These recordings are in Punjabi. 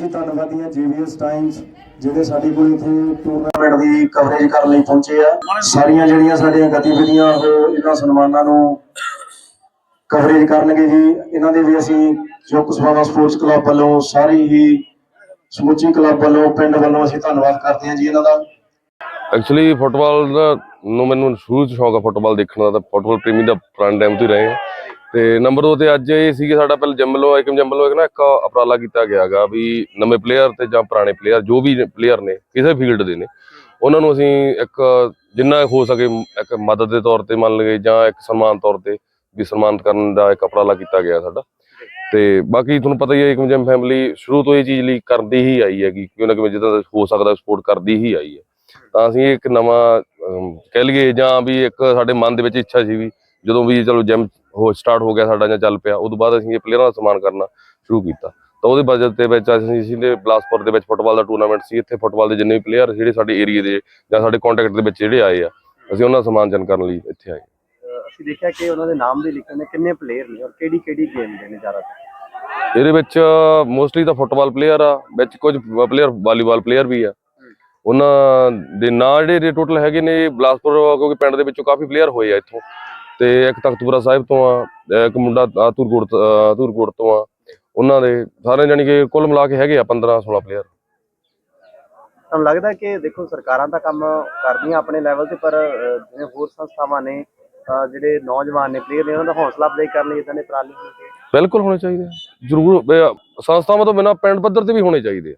ਅਸੀਂ ਧੰਨਵਾਦੀ ਹਾਂ ਜੀਵੀਐਸ ਟਾਈਮਸ ਜਿਹੜੇ ਸਾਡੇ ਕੋਲ ਇੱਥੇ ਟੂਰਨਾਮੈਂਟ ਦੀ ਕਵਰੇਜ ਕਰਨ ਲਈ ਪਹੁੰਚੇ ਆ। ਸਾਰੀਆਂ ਜਿਹੜੀਆਂ ਸਾਡੀਆਂ ਗਤੀਵਿਧੀਆਂ, ਉਹ ਇਹਨਾਂ ਸਨਮਾਨਾਂ ਨੂੰ ਕਵਰੇਜ ਕਰਨਗੇ ਜੀ। ਇਹਨਾਂ ਦੇ ਵੀ ਅਸੀਂ ਜੋ ਕੁਸਵਾਨਾ ਸਪੋਰਟਸ ਕਲੱਬ ਵੱਲੋਂ ਸਾਰੀ ਹੀ ਸਮੁੱਚੀ ਕਲੱਬ ਵੱਲੋਂ, ਪਿੰਡ ਵੱਲੋਂ ਅਸੀਂ ਧੰਨਵਾਦ ਕਰਦੇ ਹਾਂ ਜੀ ਇਹਨਾਂ ਦਾ। ਐਕਚੁਅਲੀ ਫੁੱਟਬਾਲ ਦਾ ਨੂੰ ਮੈਨੂੰ ਸ਼ੁਰੂ ਤੋਂ ਸ਼ੌਕ ਆ ਫੁੱਟਬਾਲ ਦੇਖਣ ਦਾ, ਤਾਂ ਫੁੱਟਬਾਲ ਪ੍ਰੇਮੀ ਦਾ ਪੁਰਾਣੇ ਟਾਈਮ ਤੋਂ ਹੀ ਰਹੇ ਹਾਂ। ਤੇ ਨੰਬਰ 2 ਤੇ ਅੱਜ ਇਹ ਸੀਗੇ ਸਾਡਾ ਪਹਿਲ ਜਿਮ ਵੱਲੋਂ ਏਕਮ ਜਿਮ ਵੱਲੋਂ ਇੱਕ ਨਾ ਇੱਕ ਅਪਰਾਲਾ ਕੀਤਾ ਗਿਆਗਾ ਵੀ ਨਵੇਂ ਪਲੇਅਰ ਤੇ ਜਾਂ ਪੁਰਾਣੇ ਪਲੇਅਰ ਜੋ ਵੀ ਪਲੇਅਰ ਨੇ, ਕਿਸੇ ਫੀਲਡ ਦੇ ਨੇ, ਉਹਨਾਂ ਨੂੰ ਅਸੀਂ ਇੱਕ ਜਿੰਨਾ ਹੋ ਸਕੇ ਇੱਕ ਮਦਦ ਦੇ ਤੌਰ ਤੇ ਮੰਨ ਲਈਏ ਜਾਂ ਇੱਕ ਸਨਮਾਨ ਤੌਰ ਤੇ ਵੀ ਸਨਮਾਨਿਤ ਕਰਨ ਦਾ ਇੱਕ ਅਪਰਾਲਾ ਕੀਤਾ ਗਿਆ ਸਾਡਾ। ਤੇ ਬਾਕੀ ਤੁਹਾਨੂੰ ਪਤਾ ਹੀ ਹੈ ਏਕਮ ਜਿਮ ਫੈਮਿਲੀ ਸ਼ੁਰੂ ਤੋਂ ਇਹ ਚੀਜ਼ ਲਈ ਕਰਦੀ ਹੀ ਆਈ ਹੈਗੀ ਕਿਉਂ ਨਾ ਕਿਵੇਂ ਜਿੱਦਾਂ ਹੋ ਸਕਦਾ ਸਪੋਰਟ ਕਰਦੀ ਹੀ ਆਈ ਹੈ। ਤਾਂ ਅਸੀਂ ਇੱਕ ਨਵਾਂ ਕਹਿ ਲਈਏ ਜਾਂ ਵੀ ਇੱਕ ਸਾਡੇ ਮਨ ਦੇ ਵਿੱਚ ਇੱਛਾ ਸੀ ਵੀ ਜਦੋਂ ਵੀ ਚਲੋ ਜਿਮ ਹੋ ਸਟਾਰਟ ਹੋ ਗਿਆ ਸਾਡਾ ਜਾਂ ਚੱਲ ਪਿਆ ਉਦੋਂ ਬਾਅਦ ਅਸੀਂ ਇਹ ਪਲੇਅਰਾਂ ਦਾ ਸਨਮਾਨ ਕਰਨਾ ਸ਼ੁਰੂ ਕੀਤਾ। ਤਾਂ ਉਹਦੇ ਬਜਟ ਦੇ ਵਿੱਚ ਅਸੀਂ ਇਸਨੇ ਬਲਾਸਪੁਰ ਦੇ ਵਿੱਚ ਫੁੱਟਬਾਲ ਦਾ ਟੂਰਨਾਮੈਂਟ ਸੀ ਇੱਥੇ ਫੁੱਟਬਾਲ ਦੇ ਜਿੰਨੇ ਵੀ ਪਲੇਅਰ ਜਿਹੜੇ ਸਾਡੇ ਏਰੀਆ ਦੇ ਜਾਂ ਸਾਡੇ ਕੰਟੈਕਟ ਦੇ ਵਿੱਚ ਜਿਹੜੇ ਆਏ ਆ ਅਸੀਂ ਉਹਨਾਂ ਦਾ ਸਨਮਾਨ ਕਰਨ ਲਈ ਇੱਥੇ ਆਏ। ਅਸੀਂ ਦੇਖਿਆ ਕਿ ਉਹਨਾਂ ਦੇ ਨਾਮ ਦੇ ਲਿਖੇ ਨੇ ਕਿੰਨੇ ਪਲੇਅਰ ਨੇ ਔਰ ਕਿਹੜੀ ਕਿਹੜੀ ਗੇਮ ਦੇ ਨੇ ਜ਼ਿਆਦਾਤਰ? ਇਹਦੇ ਵਿੱਚ ਮੋਸਟਲੀ ਤਾਂ ਫੁੱਟਬਾਲ ਪਲੇਅਰ ਆ ਵਿੱਚ ਕੁਝ ਪਲੇਅਰ ਵਾਲੀਬਾਲ ਪਲੇਅਰ ਵੀ ਆ। ਉਹਨਾਂ ਦੇ ਨਾਂ ਜਿਹੜੇ ਟੋਟਲ ਹੈਗੇ ਨੇ ਬਲਾਸਪੁਰ ਕਿਉਂਕਿ ਪਿੰਡ ਦੇ ਵਿੱਚੋਂ ਕਾਫੀ ਪਲੇਅਰ ਹੋਏ ਆ ਇੱਥੋਂ। ਤੇ ਇੱਕ ਤਖਤਪੁਰਾ ਸਾਹਿਬ ਤੋਂ ਆ ਇੱਕ ਮੁੰਡਾ ਆਤੂਰਕੋਟ ਆਤੂਰਕੋਟ ਤੋਂ ਆ। ਉਹਨਾਂ ਦੇ ਸਾਰੇ ਜਾਨੀ ਕਿ ਕੁੱਲ ਮਿਲਾ ਕੇ ਹੈਗੇ ਆ 15 16 ਪਲੇਅਰ ਤੁਹਾਨੂੰ ਲੱਗਦਾ ਕਿ ਦੇਖੋ ਸਰਕਾਰਾਂ ਤਾਂ ਕੰਮ ਕਰਦੀਆਂ ਆਪਣੇ ਲੈਵਲ ਤੇ ਪਰ ਜਿਵੇਂ ਹੋਰ ਸੰਸਥਾਵਾਂ ਨੇ ਜਿਹੜੇ ਨੌਜਵਾਨ ਨੇ ਪਲੇਅਰ ਨੇ ਉਹਨਾਂ ਦਾ ਹੌਸਲਾ ਅਫਜ਼ਾਈ ਕਰਨ ਲਈ ਇਦਾਂ ਦੇ ਪ੍ਰਾਲੀ ਬਿਲਕੁਲ ਹੋਣੇ ਚਾਹੀਦੇ ਜ਼ਰੂਰ ਸੰਸਥਾਵਾਂ ਤੋਂ ਬਿਨਾਂ ਪਿੰਡ ਪੱਧਰ ਤੇ ਵੀ ਹੋਣੇ ਚਾਹੀਦੇ ਆ।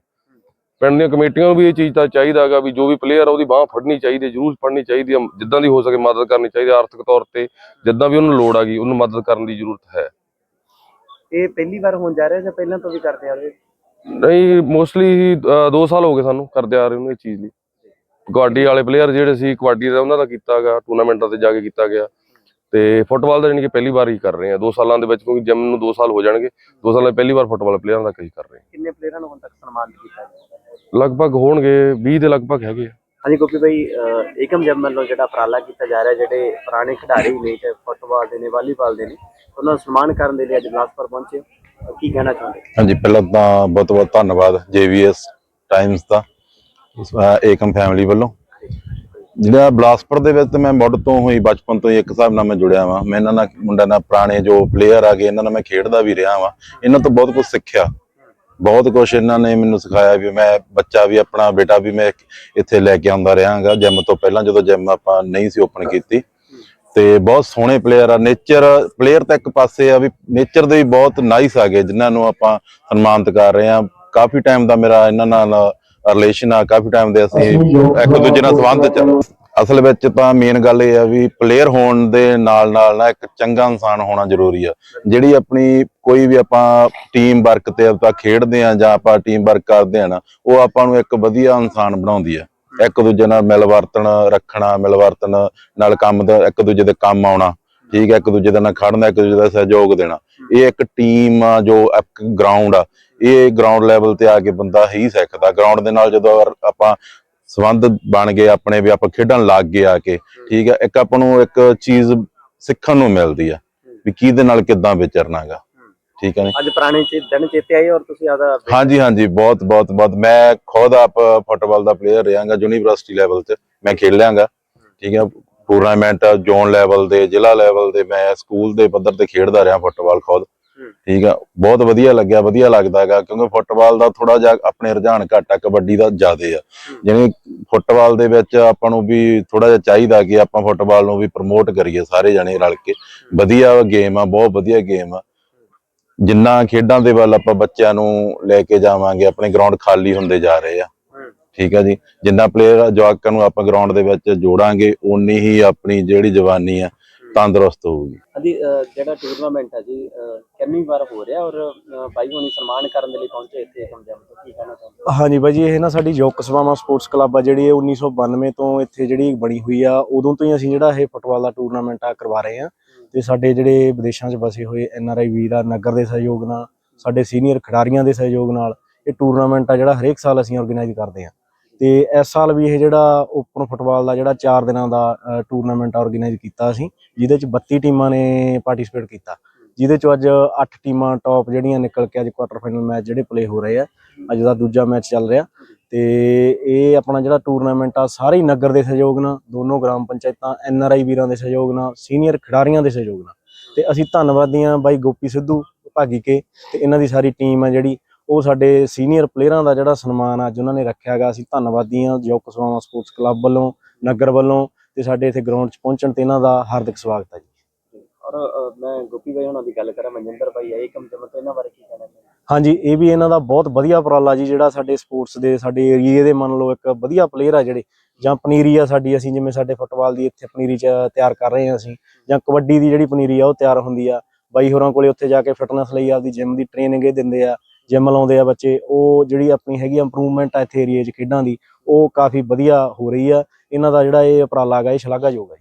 ਪਿੰਡ ਦੀਆਂ ਕਮੇਟੀਆਂ ਨੂੰ ਵੀ ਇਹ ਚੀਜ਼ ਤਾਂ ਚਾਹੀਦਾ ਹੈਗਾ ਵੀ ਜੋ ਵੀ ਪਲੇਅਰ ਆ ਉਹਦੀ ਬਾਹ ਫੜਨੀ ਚਾਹੀਦੀ ਹੈ, ਜ਼ਰੂਰ ਫੜਨੀ ਚਾਹੀਦੀ ਹੈ ਜਿੱਦਾਂ ਦੀ ਹੋ ਸਕੇ ਮਦਦ ਕਰਨੀ ਚਾਹੀਦੀ ਹੈ ਆਰਥਿਕ ਤੌਰ ਤੇ ਜਿੱਦਾਂ ਵੀ ਉਹਨੂੰ ਲੋੜ ਹੈਗੀ ਉਹਨੂੰ ਮਦਦ ਕਰਨ ਦੀ ਜ਼ਰੂਰਤ ਹੈ। ਇਹ ਪਹਿਲੀ ਵਾਰ ਹੋਣ ਜਾ ਰਿਹਾ ਜਾਂ ਪਹਿਲਾਂ ਤੋਂ ਵੀ ਕਰਦੇ ਆ ਰਹੇ? ਨਹੀਂ ਮੋਸਟਲੀ 2 ਸਾਲ ਹੋ ਗਏ ਸਾਨੂੰ ਕਰਦੇ ਆ ਰਹੇ ਨੂੰ ਇਹ ਚੀਜ਼ ਲਈ। ਕਬੱਡੀ ਵਾਲੇ ਪਲੇਅਰ ਜਿਹੜੇ ਸੀ ਕਬੱਡੀ ਦਾ ਉਹਨਾਂ ਦਾ ਕੀਤਾ ਗਿਆ ਟੂਰਨਾਮੈਂਟਾਂ ਤੇ ਜਾ ਕੇ ਕੀਤਾ ਗਿਆ। ਤੇ ਫੁੱਟਬਾਲ ਦਾ ਕਿ ਪਹਿਲੀ ਵਾਰ ਹੀ ਕਰ ਰਹੇ ਆ 2 ਸਾਲਾਂ ਦੇ ਵਿੱਚ ਕਿਉਂਕਿ ਜਿਮ ਨੂੰ 2 ਸਾਲ ਹੋ ਜਾਣਗੇ 2 ਸਾਲਾਂ ਪਹਿਲੀ ਵਾਰ ਫੁੱਟਬਾਲ ਪਲੇਅਰਾਂ ਦਾ ਕਈ ਕਰ ਰਹੇ ਕਿੰਨੇ ਪਲੇਅਰਾਂ ਨੂੰ ਹੁਣ ਤੱਕ ਸਨਮਾਨਿਤ ਕੀਤਾ ਗਿਆ? ਆ। ਲਗਭਗ ਹੋਣਗੇ 20 ਦੇ ਲਗਭਗ ਹੈਗੇ ਆ। ਹਾਂਜੀ ਗੋਪੀ ਭਾਈ ਅਹ, ਏਕਮ ਜਮ ਵੱਲੋਂ ਜਿਹੜਾ ਉਪਰਾਲਾ ਕੀਤਾ ਜਾ ਰਿਹਾ ਜਿਹੜੇ ਪੁਰਾਣੇ ਖਿਡਾਰੀ ਨੇ ਚਾਹੇ ਫੁੱਟਬਾਲ ਦੇ ਨੇ ਵਾਲੀਬਾਲ ਦੇ ਨੇ ਉਹਨਾਂ ਨੂੰ ਸਨਮਾਨ ਕਰਨ ਦੇ ਲਈ ਅੱਜ ਬਿਲਾਸਪੁਰ ਪਹੁੰਚੇ ਹੋ। ਅਹ, ਕੀ ਕਹਿਣਾ ਚਾਹੁੰਦੇ? ਹਾਂਜੀ ਪਹਿਲਾਂ ਤਾਂ ਬਹੁਤ ਬਹੁਤ ਧੰਨਵਾਦ ਜੇਵੀਐਸ ਟਾਈਮਸ ਦਾ ਉਸ, ਅਹ, ਏਕਮ ਫੈਮਿਲੀ ਵੱਲੋਂ। ਜਿਹੜਾ ਬਲਾਸਪੁਰ ਦੇ ਵਿੱਚ ਮੈਂ ਮੁੱਢ ਤੋਂ ਹੀ ਬਚਪਨ ਤੋਂ ਹੀ ਇੱਕ ਹਿਸਾਬ ਨਾਲ ਮੈਂ ਜੁੜਿਆ ਵਾਂ। ਮੈਂ ਇਹਨਾਂ ਨਾਲ ਮੁੰਡਿਆਂ ਨਾਲ ਪੁਰਾਣੇ ਜੋ ਪਲੇਅਰ ਆ ਗਏ ਇਹਨਾਂ ਨਾਲ ਮੈਂ ਖੇਡਦਾ ਵੀ ਰਿਹਾ ਵਾਂ। ਇਹਨਾਂ ਤੋਂ ਬਹੁਤ ਕੁਝ ਸਿੱਖਿਆ। ਬਹੁਤ ਕੁਝ ਇਹਨਾਂ ਨੇ ਮੈਨੂੰ ਸਿਖਾਇਆ ਵੀ ਮੈਂ ਬੱਚਾ ਵੀ ਆਪਣਾ ਬੇਟਾ ਵੀ ਮੈਂ ਇੱਥੇ ਲੈ ਕੇ ਆਉਂਦਾ ਰਹਾਂਗਾ ਜਿਮ ਤੋਂ ਪਹਿਲਾਂ ਜਦੋਂ ਜਿਮ ਆਪਾਂ ਨਹੀਂ ਸੀ ਓਪਨ ਕੀਤੀ। ਤੇ ਬਹੁਤ ਸੋਹਣੇ ਪਲੇਅਰ ਆ ਨੇਚਰ ਪਲੇਅਰ ਤਾਂ ਇੱਕ ਪਾਸੇ ਆ ਵੀ ਨੇਚਰ ਦੇ ਵੀ ਬਹੁਤ ਨਾਈਸ ਆ ਗਏ ਜਿਨ੍ਹਾਂ ਨੂੰ ਆਪਾਂ ਸਨਮਾਨਿਤ ਕਰ ਰਹੇ ਆ ਕਾਫੀ ਟਾਈਮ ਦਾ ਮੇਰਾ ਇਹਨਾਂ ਨਾਲ ਰਿਲੇਸ਼ਨ ਆ ਕਾਫੀ ਟਾਈਮ ਦੇ ਅਸੀਂ ਇੱਕ ਦੂਜੇ ਨਾਲ ਸੰਬੰਧ ਚ ਅਸਲ ਵਿੱਚ ਤਾਂ ਮੇਨ ਗੱਲ ਇਹ ਆ ਵੀ ਪਲੇਅਰ ਹੋਣ ਦੇ ਨਾਲ ਨਾਲ ਨਾ ਇੱਕ ਚੰਗਾ ਇਨਸਾਨ ਹੋਣਾ ਜ਼ਰੂਰੀ ਆ। ਜਿਹੜੀ ਆਪਣੀ ਕੋਈ ਵੀ ਆਪਾਂ ਟੀਮ ਵਰਕ ਤੇ ਆਪਾਂ ਖੇਡਦੇ ਆ ਜਾਂ ਆਪਾਂ ਟੀਮ ਵਰਕ ਕਰਦੇ ਆ ਨਾ, ਉਹ ਆਪਾਂ ਨੂੰ ਇੱਕ ਵਧੀਆ ਇਨਸਾਨ ਬਣਾਉਂਦੀ ਆ। ਇੱਕ ਦੂਜੇ ਨਾਲ ਮਿਲ ਰੱਖਣਾ ਮਿਲਵਰਤਨ ਨਾਲ ਕੰਮ ਦਾ ਇੱਕ ਦੂਜੇ ਦੇ ਕੰਮ ਆਉਣਾ, ਠੀਕ ਹੈ ਇੱਕ ਦੂਜੇ ਦੇ ਨਾਲ ਖੜਨਾ, ਇੱਕ ਦੂਜੇ ਦਾ ਸਹਿਯੋਗ ਦੇਣਾ। ਇਹ ਇੱਕ ਟੀਮ ਆ ਜੋ ਇੱਕ ਗਰਾਊਂਡ ਆ। ਇਹ ਗਰਾਊਂਡ ਲੈਵਲ ਤੇ ਆ ਕੇ ਬੰਦਾ ਹੀ ਸਿੱਖਦਾ। ਗਰਾਊਂਡ ਦੇ ਨਾਲ ਜਦੋਂ ਆਪਾਂ ਸੰਬੰਧ ਬਣ ਗਏ ਆਪਣੇ ਵੀ ਆਪਾਂ ਖੇਡਣ ਲੱਗ ਗਏ ਆ ਕੇ ਠੀਕ ਹੈ ਇੱਕ ਆਪਾਂ ਨੂੰ ਇੱਕ ਚੀਜ਼ ਸਿੱਖਣ ਨੂੰ ਮਿਲਦੀ ਆ ਵੀ ਕਿਹਦੇ ਨਾਲ ਕਿੱਦਾਂ ਵਿਚਰਨਾਗਾ ਠੀਕ ਹੈ ਨੀ ਅੱਜ ਪੁਰਾਣੇ ਚੇ ਦਿਨ ਚੇਤੇ ਆਏ ਔਰ ਤੁਸੀਂ ਆਦਾ ਹਾਂਜੀ ਹਾਂਜੀ ਬਹੁਤ ਬਹੁਤ ਬਹੁਤ। ਮੈਂ ਖੁਦ ਆਪ ਫੁੱਟਬਾਲ ਦਾ ਪਲੇਅਰ ਰਹਾਂਗਾ ਯੂਨੀਵਰਸਿਟੀ ਲੈਵਲ ਤੇ ਮੈਂ ਖੇਡਿਆਂਗਾ ਠੀਕ ਹੈ ਟੂਰਨਾਮੈਂਟ ਜ਼ੋਨ ਲੈਵਲ ਦੇ ਜ਼ਿਲ੍ਹਾ ਲੈਵਲ ਦੇ ਮੈਂ ਸਕੂਲ ਦੇ ਪੱਧਰ ਤੇ ਖੇਡਦਾ ਰਿਹਾ ਫੁੱਟਬਾਲ ਖੁਦ। ਠੀਕ ਆ ਬਹੁਤ ਵਧੀਆ ਲੱਗਿਆ ਵਧੀਆ ਲੱਗਦਾ ਹੈਗਾ ਕਿਉਂਕਿ ਫੁੱਟਬਾਲ ਦਾ ਥੋੜਾ ਜਿਹਾ ਆਪਣੇ ਰੁਝਾਨ ਘੱਟ ਆ ਕਬੱਡੀ ਦਾ ਜ਼ਿਆਦੇ ਆ। ਜਿਵੇਂ ਫੁੱਟਬਾਲ ਦੇ ਵਿੱਚ ਆਪਾਂ ਨੂੰ ਵੀ ਥੋੜਾ ਜਿਹਾ ਚਾਹੀਦਾ ਕਿ ਆਪਾਂ ਫੁੱਟਬਾਲ ਨੂੰ ਵੀ ਪ੍ਰਮੋਟ ਕਰੀਏ ਸਾਰੇ ਜਣੇ ਰਲ ਕੇ। ਵਧੀਆ ਗੇਮ ਆ ਬਹੁਤ ਵਧੀਆ ਗੇਮ ਆ। ਜਿੰਨਾ ਖੇਡਾਂ ਦੇ ਵੱਲ ਆਪਾਂ ਬੱਚਿਆਂ ਨੂੰ ਲੈ ਕੇ ਜਾਵਾਂਗੇ ਆਪਣੇ ਗਰਾਊਂਡ ਖਾਲੀ ਹੁੰਦੇ ਜਾ ਰਹੇ ਆ। ਠੀਕ ਹੈ ਜੀ। ਜਿੰਨਾ ਪਲੇਅਰ ਜਵਾਕਾਂ ਨੂੰ ਆਪਾਂ ਗਰਾਊਂਡ ਦੇ ਵਿੱਚ ਜੋੜਾਂਗੇ ਓਨੀ ਹੀ ਆਪਣੀ ਜਿਹੜੀ ਜਵਾਨੀ ਆ ਤੰਦਰੁਸਤ ਹੋਊਗੀ। ਹਾਂਜੀ ਜਿਹੜਾ ਟੂਰਨਾਮੈਂਟ ਹੈ ਜੀ ਕਿੰਨੀ ਵਾਰ ਹੋ ਰਿਹਾ ਔਰ ਬਾਈ ਹੁਣੀ ਸਨਮਾਨ ਕਰਨ ਦੇ ਲਈ ਪਹੁੰਚੇ ਇੱਥੇ ਏਕਮ ਜਮ ਤੋਂ ਕੀ ਕਹਿਣਾ ਚਾਹੁੰਦੇ ਹੋ? ਹਾਂਜੀ ਜੀ ਇਹ ਨਾ ਸਾਡੀ ਜੋਕ ਸਵਾਮਾ ਸਪੋਰਟਸ ਕਲੱਬ ਆ ਜਿਹੜੀ ਇਹ 1992 ਤੋਂ ਇੱਥੇ ਜਿਹੜੀ ਬਣੀ ਹੋਈ ਆ ਉਦੋਂ ਤੋਂ ਹੀ ਅਸੀਂ ਜਿਹੜਾ ਇਹ ਫੁੱਟਬਾਲ ਦਾ ਟੂਰਨਾਮੈਂਟ ਆ ਕਰਵਾ ਰਹੇ ਆ। ਤੇ ਸਾਡੇ ਜਿਹੜੇ ਵਿਦੇਸ਼ਾਂ 'ਚ ਵਸੇ ਹੋਏ ਐਨ ਆਰ ਆਈ ਵੀਰ ਆ ਨਗਰ ਦੇ ਸਹਿਯੋਗ ਨਾਲ ਸਾਡੇ ਸੀਨੀਅਰ ਖਿਡਾਰੀਆਂ ਦੇ ਸਹਿਯੋਗ ਨਾਲ ਇਹ ਟੂਰਨਾਮੈਂਟ ਆ ਜਿਹੜਾ ਹਰੇਕ ਸਾਲ ਅਸੀਂ ਆਰਗੇਨਾਈਜ਼ ਕਰਦੇ ਆ। ਤੇ ਇਸ ਸਾਲ ਵੀ ਇਹ ਜਿਹੜਾ ਓਪਨ ਫੁੱਟਬਾਲ ਦਾ ਜਿਹੜਾ 4 ਦਿਨਾਂ ਦਾ ਟੂਰਨਾਮੈਂਟ ਆਰਗੇਨਾਈਜ਼ ਕੀਤਾ ਅਸੀਂ ਜਿਹਦੇ ਚ 32 ਟੀਮਾਂ ਨੇ ਪਾਰਟਿਸਿਪੇਟ ਕੀਤਾ। ਜਿਹਦੇ ਚੋਂ ਅੱਜ 8 ਟੀਮਾਂ ਟੌਪ ਜਿਹੜੀਆਂ ਨਿਕਲ ਕੇ ਅੱਜ ਕੁਆਟਰ ਫਾਈਨਲ ਮੈਚ ਜਿਹੜੇ ਪਲੇ ਹੋ ਰਹੇ ਆ, ਅੱਜ ਦਾ ਦੂਜਾ ਮੈਚ ਚੱਲ ਰਿਹਾ। ਤੇ ਇਹ ਆਪਣਾ ਜਿਹੜਾ ਟੂਰਨਾਮੈਂਟ ਆ, ਸਾਰੇ ਹੀ ਨਗਰ ਦੇ ਸਹਿਯੋਗ ਨਾਲ, ਦੋਨੋਂ ਗ੍ਰਾਮ ਪੰਚਾਇਤਾਂ ਐਨ ਆਰ ਆਈ ਵੀਰਾਂ ਦੇ ਸਹਿਯੋਗ ਨਾਲ ਸੀਨੀਅਰ ਖਿਡਾਰੀਆਂ ਦੇ ਸਹਿਯੋਗ ਨਾਲ। ਤੇ ਅਸੀਂ ਧੰਨਵਾਦੀ ਹਾਂ ਬਾਈ ਗੋਪੀ ਸਿੱਧੂ, ਭਾਗੀ ਕੇ, ਤੇ ਇਹਨਾਂ ਦੀ ਸਾਰੀ ਟੀਮ ਆ ਜਿਹੜੀ ਉਹ ਸਾਡੇ ਸੀਨੀਅਰ ਪਲੇਅਰਾਂ ਦਾ ਜਿਹੜਾ ਸਨਮਾਨ ਅੱਜ ਉਹਨਾਂ ਨੇ ਰੱਖਿਆਗਾ ਅਸੀਂ ਧੰਨਵਾਦੀ ਹਾਂ ਜੋਕ ਸਵਾਮਾ ਸਪੋਰਟਸ ਕਲੱਬ ਵੱਲੋਂ ਨਗਰ ਵੱਲੋਂ ਤੇ ਸਾਡੇ ਇੱਥੇ ਗਰਾਊਂਡ 'ਚ ਪਹੁੰਚਣ ਤੇ ਇਹਨਾਂ ਦਾ ਹਾਰਦਿਕ ਸਵਾਗਤ ਹੈ ਜੀ। ਔਰ ਮੈਂ ਗੋਪੀ ਬਾਈ ਉਹਨਾਂ ਦੀ ਗੱਲ ਕਰਾਂ ਮਨਜਿੰਦਰ ਬਾਈ ਆਏ ਕੰਮ ਤੇ ਮਤਲਬ ਇਹਨਾਂ ਬਾਰੇ ਕੀ ਕਹਿਣਾ ਹਾਂਜੀ ਇਹ ਵੀ ਇਹਨਾਂ ਦਾ ਬਹੁਤ ਵਧੀਆ ਉਪਰਾਲਾ ਜੀ ਜਿਹੜਾ ਸਾਡੇ ਸਪੋਰਟਸ ਦੇ ਸਾਡੇ ਏਰੀਏ ਦੇ ਮੰਨ ਲਓ ਇੱਕ ਵਧੀਆ ਪਲੇਅਰ ਆ ਜਿਹੜੇ ਜਾਂ ਪਨੀਰੀ ਆ ਸਾਡੀ ਅਸੀਂ ਜਿਵੇਂ ਸਾਡੇ ਫੁੱਟਬਾਲ ਦੀ ਇੱਥੇ ਪਨੀਰੀ ਚ ਤਿਆਰ ਕਰ ਰਹੇ ਹਾਂ ਅਸੀਂ ਜਾਂ ਕਬੱਡੀ ਦੀ ਜਿਹੜੀ ਪਨੀਰੀ ਆ ਉਹ ਤਿਆਰ ਹੁੰਦੀ ਆ। ਬਾਈ ਹੋਰਾਂ ਕੋਲੇ ਉੱਥੇ ਜਾ ਕੇ ਫਿਟਨੈਸ ਲਈ ਆਪਦੀ ਜਿਮ ਦੀ ਟ੍ਰੇਨਿੰਗ ਇਹ ਦਿੰਦੇ ਆ। ਜਿਮ ਲਾਉਂਦੇ ਆ ਬੱਚੇ, ਉਹ ਜਿਹੜੀ ਆਪਣੀ ਹੈਗੀ ਇੰਪਰੂਵਮੈਂਟ ਆ ਇੱਥੇ ਏਰੀਏ 'ਚ ਖੇਡਾਂ ਦੀ, ਉਹ ਕਾਫੀ ਵਧੀਆ ਹੋ ਰਹੀ ਆ। ਇਹਨਾਂ ਦਾ ਜਿਹੜਾ ਇਹ ਉਪਰਾਲਾ ਹੈਗਾ, ਇਹ ਸ਼ਲਾਘਾਯੋਗ ਹੈ